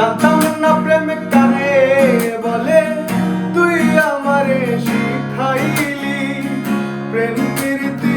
জানতাম না প্রেম কারে বলে তুই আমারে শিখাইলি প্রেম প্রীতি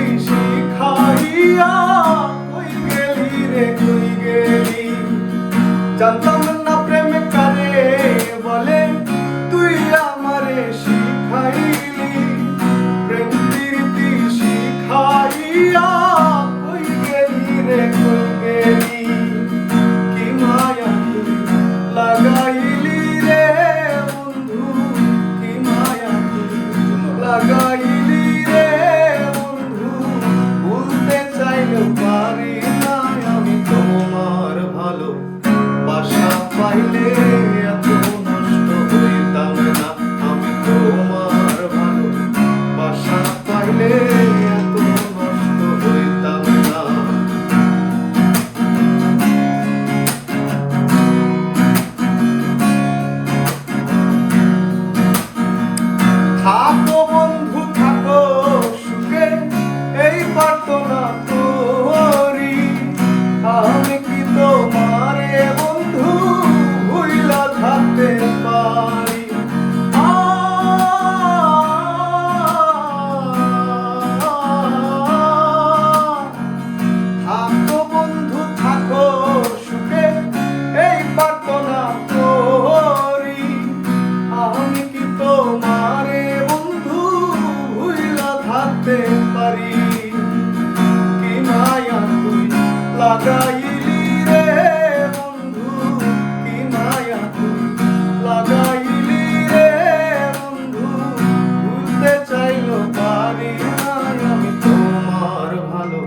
পারি কি মায়া তুই লাগাইলি রে বন্ধু কি মায়া তুই লাগাইলি রে বন্ধু। ভুলতে চাইল পারি আর আমি তোমার ভালো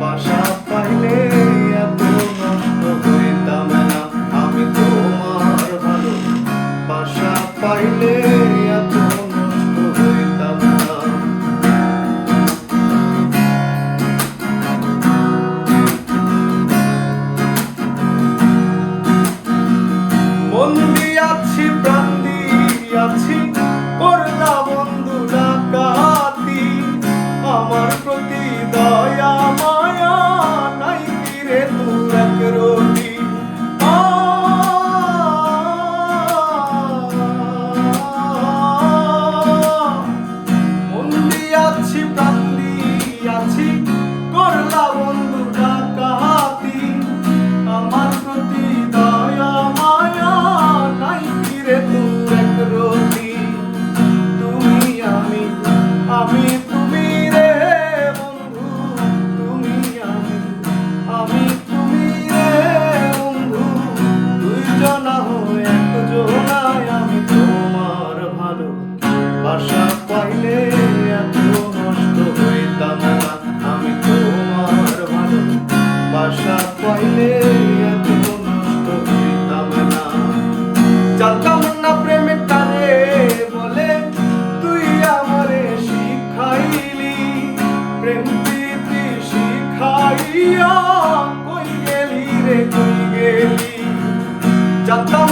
বাসা পাইলে এত নষ্ট হইতাম না। আমি তোমার ভালো বাসা পাইলে ছাড়িয়া কই গেলি রে কই গেলি? জানতাম